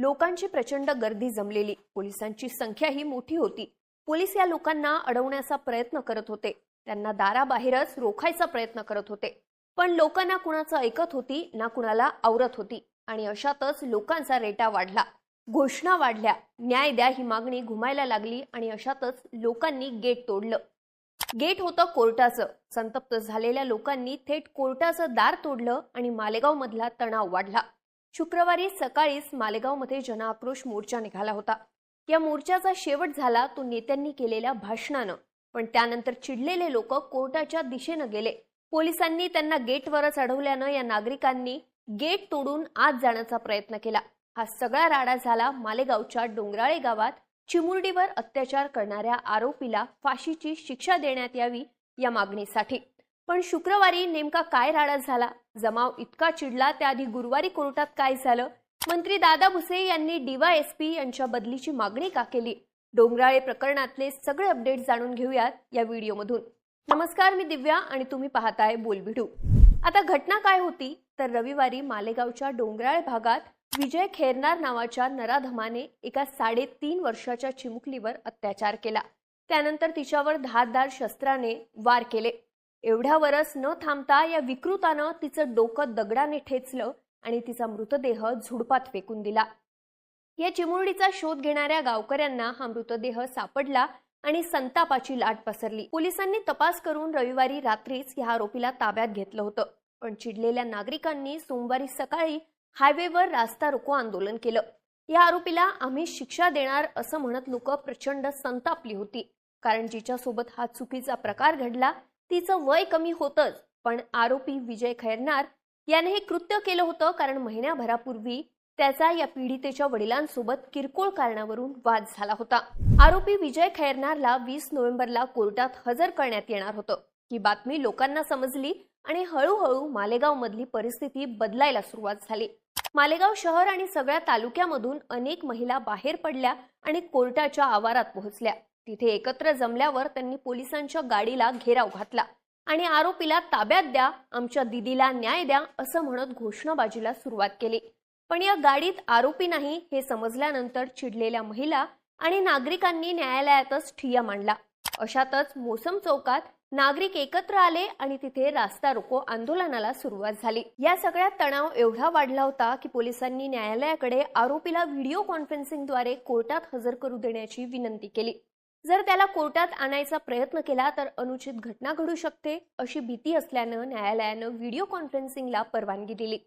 लोकांची प्रचंड गर्दी जमलेली. पोलिसांची संख्याही मोठी होती. पोलीस या लोकांना अडवण्याचा प्रयत्न करत होते. त्यांना दाराबाहेरच रोखायचा प्रयत्न करत होते. पण लोक ना कुणाचं ऐकत होती ना कुणाला आवरत होती. आणि अशातच लोकांचा रेटा वाढला. घोषणा वाढल्या. न्याय द्या ही मागणी घुमायला लागली आणि अशातच लोकांनी गेट तोडलं. गेट होतं कोर्टाचं. संतप्त झालेल्या लोकांनी थेट कोर्टाचं दार तोडलं आणि मालेगाव मधला तणाव वाढला. शुक्रवारी सकाळीच मालेगावमध्ये जनआक्रोश मोर्चा निघाला होता. या मोर्चाचा शेवट झाला तो नेत्यांनी केलेल्या भाषणानं. पण त्यानंतर चिडलेले लोक कोर्टाच्या दिशेनं गेले. पोलिसांनी त्यांना गेटवरच अडवल्यानं या नागरिकांनी गेट तोडून आत जाण्याचा प्रयत्न केला. हा सगळा राडा झाला मालेगावच्या डोंगराळे गावात. चिमुरडीवर अत्याचार करणाऱ्या आरोपीला फाशीची शिक्षा देण्यात यावी या मागणीसाठी. पण शुक्रवारी नेमका काय राडा झाला? जमाव इतका चिडला त्याआधी गुरुवारी कोर्टात काय झालं? मंत्री दादा भुसे यांनी डीवायएसपी यांच्या बदलीची मागणी का केली? डोंगराळे प्रकरणातले सगळे अपडेट जाणून घेऊयात या व्हिडिओमधून. नमस्कार मी दिव्या आणि तुम्ही पाहताय बोलबिडू. आता घटना काय होती? तर रविवारी मालेगावच्या डोंगराळ भागात विजय खेरनार नावाच्या नराधमाने एका साडेतीन वर्षाच्या चिमुकलीवर अत्याचार केला. त्यानंतर तिच्यावर धारदार शस्त्राने वार केले. एवढ्यावरच न थांबता या विकृतानं तिचं डोकं दगडाने ठेचलं आणि तिचा मृतदेह झुडपात फेकून दिला. या चिमुरडीचा शोध घेणाऱ्या गावकऱ्यांना हा मृतदेह सापडला आणि संतापाची लाट पसरली. पोलिसांनी तपास करून रविवारी रात्रीच या आरोपीला ताब्यात घेतलं होतं पण चिडलेल्या नागरिकांनी सोमवारी सकाळी हायवेवर रास्ता रोको आंदोलन केलं. या आरोपीला आम्ही शिक्षा देणार असं म्हणत लोक प्रचंड संतापली होती कारण जिच्यासोबत हा चुकीचा प्रकार घडला तिचं वय कमी होतच पण आरोपी विजय खैरनार याने हे कृत्य केलं होतं कारण महिन्याभरापूर्वी त्याचा या पीडितेच्या वडिलांसोबत किरकोळ कारणावरून वाद झाला होता. आरोपी विजय खैरनारला वीस नोव्हेंबरला कोर्टात हजर करण्यात येणार होतं. ही बातमी लोकांना समजली आणि हळूहळू मालेगाव मधली परिस्थिती बदलायला सुरुवात झाली. मालेगाव शहर आणि सगळ्या तालुक्यामधून अनेक महिला बाहेर पडल्या आणि कोर्टाच्या आवारात पोहोचल्या. तिथे एकत्र जमल्यावर त्यांनी पोलिसांच्या गाडीला घेराव घातला आणि आरोपीला ताब्यात द्या आमच्या दिदीला न्याय द्या असं म्हणत घोषणाबाजीला सुरुवात केली. पण या गाडीत आरोपी नाही हे समजल्यानंतर चिडलेल्या महिला आणि नागरिकांनी न्यायालयातच ठिय्या मांडला. अशातच मोसम चौकात नागरिक एकत्र आले आणि तिथे रास्ता रोको आंदोलनाला सुरुवात झाली. या सगळ्यात तणाव एवढा वाढला होता की पोलिसांनी न्यायालयाकडे आरोपीला व्हिडिओ कॉन्फरन्सिंगद्वारे कोर्टात हजर करू देण्याची विनंती केली. जर त्याला कोर्टात आणायचा प्रयत्न केला तर अनुचित घटना घडू शकते अशी भीती असल्यानं न्यायालयानं व्हिडिओ कॉन्फरन्सिंगला परवानगी दिली.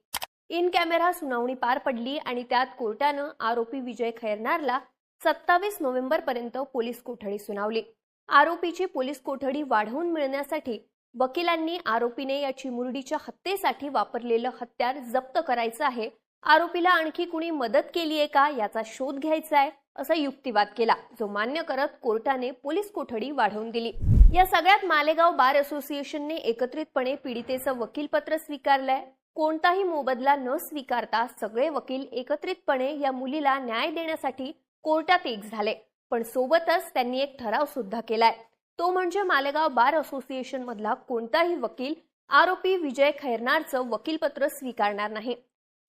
इन कॅमेरा सुनावणी पार पडली आणि त्यात कोर्टानं आरोपी विजय खैरनारला सत्तावीस नोव्हेंबर पर्यंत पोलीस कोठडी सुनावली. आरोपीची पोलीस कोठडी वाढवून मिळण्यासाठी वकिलांनी आरोपीने या चिमुरडीच्या हत्येसाठी वापरलेलं हत्यार जप्त करायचं आहे. आरोपीला आणखी कुणी मदत केली आहे का याचा शोध घ्यायचा आहे असा युक्तिवाद केला. जो मान्य करत कोर्टाने पोलीस कोठडी वाढवून दिली. या सगळ्यात मालेगाव बार असोसिएशनने एकत्रितपणे पीडितेचं वकीलपत्र स्वीकारलंय. कोणताही मोबदला न स्वीकारता सगळे वकील एकत्रितपणे या मुलीला न्याय देण्यासाठी कोर्टात एक झाले. पण सोबतच त्यांनी एक ठराव सुद्धा केलाय. तो म्हणजे मालेगाव बार असोसिएशन मधला कोणताही वकील आरोपी विजय खैरनारचं वकीलपत्र स्वीकारणार नाही.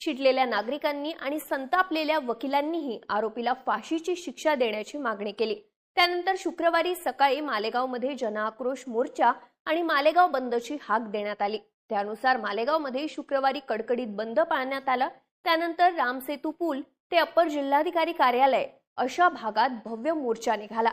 चिडलेल्या नागरिकांनी आणि संतापलेल्या वकिलांनीही आरोपीला फाशीची शिक्षा देण्याची मागणी केली. त्यानंतर शुक्रवारी सकाळी मालेगावमध्ये जनआक्रोश मोर्चा आणि मालेगाव बंदची हाक देण्यात आली. त्यानुसार मालेगावमध्ये शुक्रवारी कडकडीत बंद पाळण्यात आला. त्यानंतर रामसेतू पूल ते अप्पर जिल्हाधिकारी कार्यालय अशा भागात भव्य मोर्चा निघाला.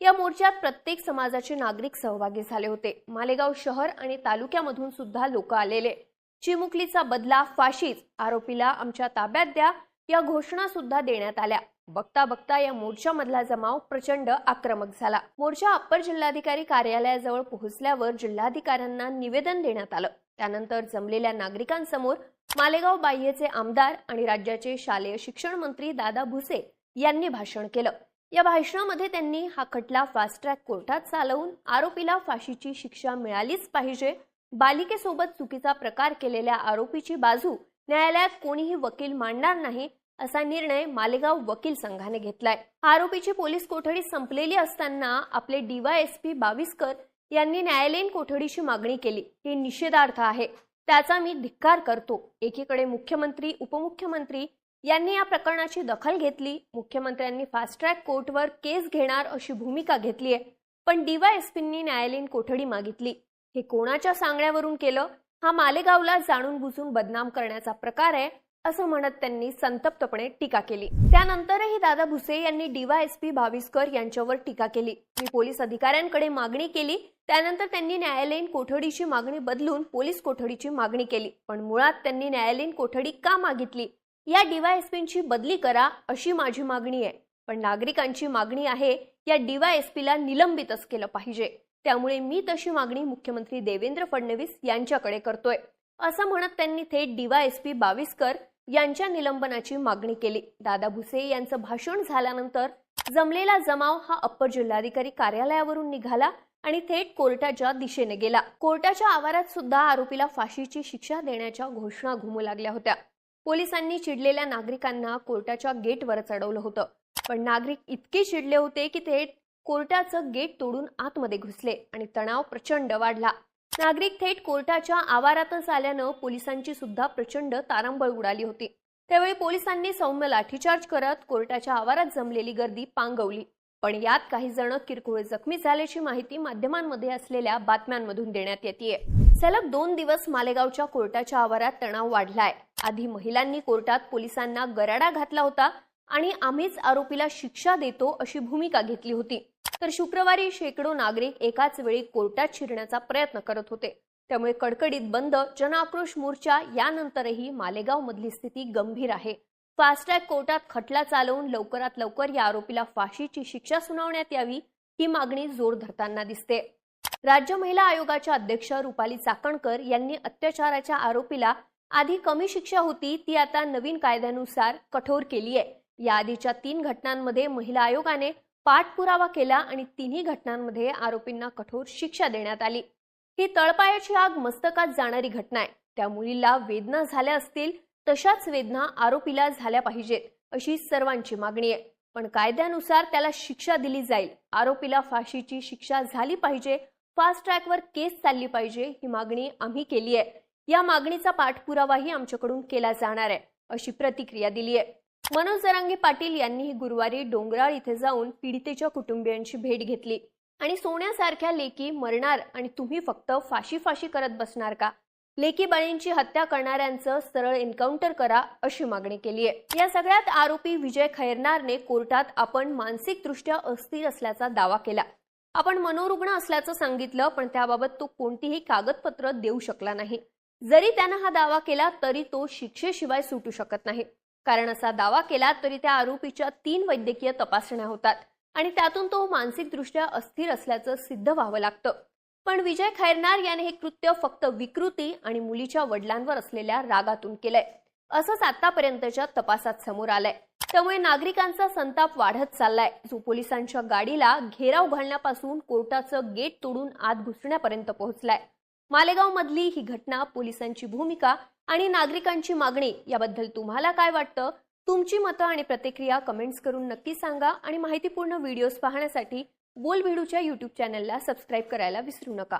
या मोर्चात प्रत्येक समाजाचे नागरिक सहभागी झाले होते. मालेगाव शहर आणि तालुक्यामधून सुद्धा लोक आलेले. चिमुकलीचा बदला फाशीच आरोपीला आमच्या ताब्यात द्या या घोषणा सुद्धा देण्यात आल्या. बघता बघता या मोर्चामधला जमाव प्रचंड आक्रमक झाला. मोर्चा अप्पर जिल्हाधिकारी कार्यालयाजवळ पोहोचल्यावर जिल्हाधिकाऱ्यांना निवेदन देण्यात आलं. त्यानंतर जमलेल्या नागरिकांसमोर मालेगाव बाह्यचे आमदार आणि राज्याचे शालेय शिक्षण मंत्री दादा भुसे यांनी भाषण केलं. या भाषणामध्ये त्यांनी हा खटला फास्ट ट्रॅक कोर्टात चालवून आरोपीला फाशीची शिक्षा मिळालीच पाहिजे बालिकेसोबत चुकीचा प्रकार केलेल्या आरोपीची बाजू न्यायालयात कोणीही वकील मांडणार नाही असा निर्णय मालेगाव वकील संघाने घेतलाय. आरोपीची पोलीस कोठडी संपलेली असताना आपले डीवायएसपी बाविस्कर यांनी न्यायालयीन कोठडीची मागणी केली. हे निषेधार्थ आहे. त्याचा मी धिक्कार करतो. एकीकडे मुख्यमंत्री उपमुख्यमंत्री यांनी या प्रकरणाची दखल घेतली. मुख्यमंत्र्यांनी फास्ट ट्रॅक कोर्टवर केस घेणार अशी भूमिका घेतली आहे पण डीवायएसपींनी न्यायालयीन कोठडी मागितली. हे कोणाच्या सांगण्यावरून केलं? हा मालेगावला जाणून बुजून बदनाम करण्याचा प्रकार आहे असं म्हणत त्यांनी संतप्तपणे टीका केली. त्यानंतरही दादा भुसे यांनी डीवायएसपी भाविस्कर यांच्यावर टीका केली. मी पोलीस अधिकाऱ्यांकडे मागणी केली. त्यानंतर त्यांनी न्यायालयीन कोठडीची मागणी बदलून पोलीस कोठडीची मागणी केली. पण मुळात त्यांनी न्यायालयीन कोठडी का मागितली? या डीवायएसपींची बदली करा अशी माझी मागणी आहे. पण नागरिकांची मागणी आहे या डीवायएसपीला निलंबितच केलं पाहिजे. त्यामुळे मी तशी मागणी मुख्यमंत्री देवेंद्र फडणवीस यांच्याकडे करतोय. असं म्हणत त्यांनी थेट डीवायएसपी बाविस्कर यांच्या निलंबनाची मागणी केली. दादा भुसे यांचं भाषण झाल्यानंतर जमलेला जमाव हा अप्पर जिल्हाधिकारी कार्यालयावरून निघाला आणि थेट कोर्टाच्या दिशेने गेला. कोर्टाच्या आवारात सुद्धा आरोपीला फाशीची शिक्षा देण्याच्या घोषणा घुमू लागल्या होत्या. पोलिसांनी चिडलेल्या नागरिकांना कोर्टाच्या गेटवर चढवलं होतं. पण नागरिक इतके चिडले होते की थेट कोर्टाचं गेट तोडून आतमध्ये घुसले आणि तणाव प्रचंड वाढला. नागरिक थेट कोर्टाच्या आवारातच आल्यानं पोलिसांची सुद्धा प्रचंड तारांबळ उडाली होती. त्यावेळी पोलिसांनी सौम्य लाठीचार्ज करत कोर्टाच्या आवारात जमलेली गर्दी पांगवली. पण यात काही जण किरकोळ जखमी झाल्याची माहिती माध्यमांमध्ये असलेल्या बातम्यांमधून देण्यात येते सलग दोन दिवस मालेगावच्या कोर्टाच्या आवारात तणाव वाढलाय. आधी महिलांनी कोर्टात पोलिसांना गराडा घातला होता आणि आम्हीच आरोपीला शिक्षा देतो अशी भूमिका घेतली होती. तर शुक्रवारी शेकडो नागरिक एकाच वेळी कोर्टात शिरण्याचा प्रयत्न करत होते. त्यामुळे कडकडीत बंद जनआक्रोश मोर्चा यानंतरही मालेगाव मधली स्थिती गंभीर आहे. फास्टॅग कोर्टात खटला चालवून लवकरात लवकर या आरोपीला फाशीची शिक्षा सुनावण्यात यावी ही मागणी जोर धरताना दिसते. राज्य महिला आयोगाच्या अध्यक्ष रुपाली चाकणकर यांनी अत्याचाराच्या आरोपीला आधी कमी शिक्षा होती ती आता नवीन कायद्यानुसार कठोर केली आहे या आधीच्या तीन घटनांमध्ये महिला आयोगाने पाठपुरावा केला आणि तिन्ही घटनांमध्ये आरोपींना कठोर शिक्षा देण्यात आली. ही तळपायाची आग मस्तकात जाणारी घटना आहे. त्या मुलीला वेदना झाल्या असतील तशाच वेदना आरोपीला झाल्या पाहिजेत अशी सर्वांची मागणी आहे. पण कायद्यानुसार त्याला शिक्षा दिली जाईल. आरोपीला फाशीची शिक्षा झाली पाहिजे फास्ट ट्रॅकवर केस चालली पाहिजे ही मागणी आम्ही केली आहे. या मागणीचा पाठपुरावाही आमच्याकडून केला जाणार आहे अशी प्रतिक्रिया दिली आहे. मनोज जरांगे पाटील यांनीही गुरुवारी डोंगराळ इथे जाऊन पीडितेच्या कुटुंबियांची भेट घेतली. आणि सोन्यासारख्या लेकी मरणार आणि तुम्ही फक्त फाशी फाशी करत बसणार का? लेकी बाळींची हत्या करणाऱ्यांचं सरळ एन्काउंटर करा अशी मागणी केली आहे या सगळ्यात आरोपी विजय खैरनारने कोर्टात आपण मानसिकदृष्ट्या अस्थिर असल्याचा दावा केला. आपण मनोरुग्ण असल्याचं सांगितलं पण त्याबाबत तो कोणतीही कागदपत्र देऊ शकला नाही. जरी त्यानं हा दावा केला तरी तो शिक्षेशिवाय सुटू शकत नाही. कारण असा दावा केला तरी त्या आरोपीच्या तीन वैद्यकीय तपासण्या होतात आणि त्यातून तो मानसिकदृष्ट्या अस्थिर असल्याचं सिद्ध व्हावं लागतं. पण विजय खैरनार याने हे कृत्य फक्त विकृती आणि मुलीच्या वडिलांवर असलेल्या रागातून केलंय. असंच आतापर्यंतच्या तपासात समोर आलंय. त्यामुळे नागरिकांचा संताप वाढत चाललाय. जो पोलिसांच्या गाडीला घेराव घालण्यापासून कोर्टाचं गेट तोडून आत घुसण्यापर्यंत पोहोचलाय. मालेगाव मधली ही घटना पोलिसांची भूमिका आणि नागरिकांची मागणी याबद्दल तुम्हाला काय वाटतं? तुमची मतं आणि प्रतिक्रिया कमेंट्स करून नक्की सांगा आणि माहितीपूर्ण व्हिडिओज पाहण्यासाठी बोल भिडूच्या युट्यूब चॅनलला सबस्क्राईब करायला विसरू नका.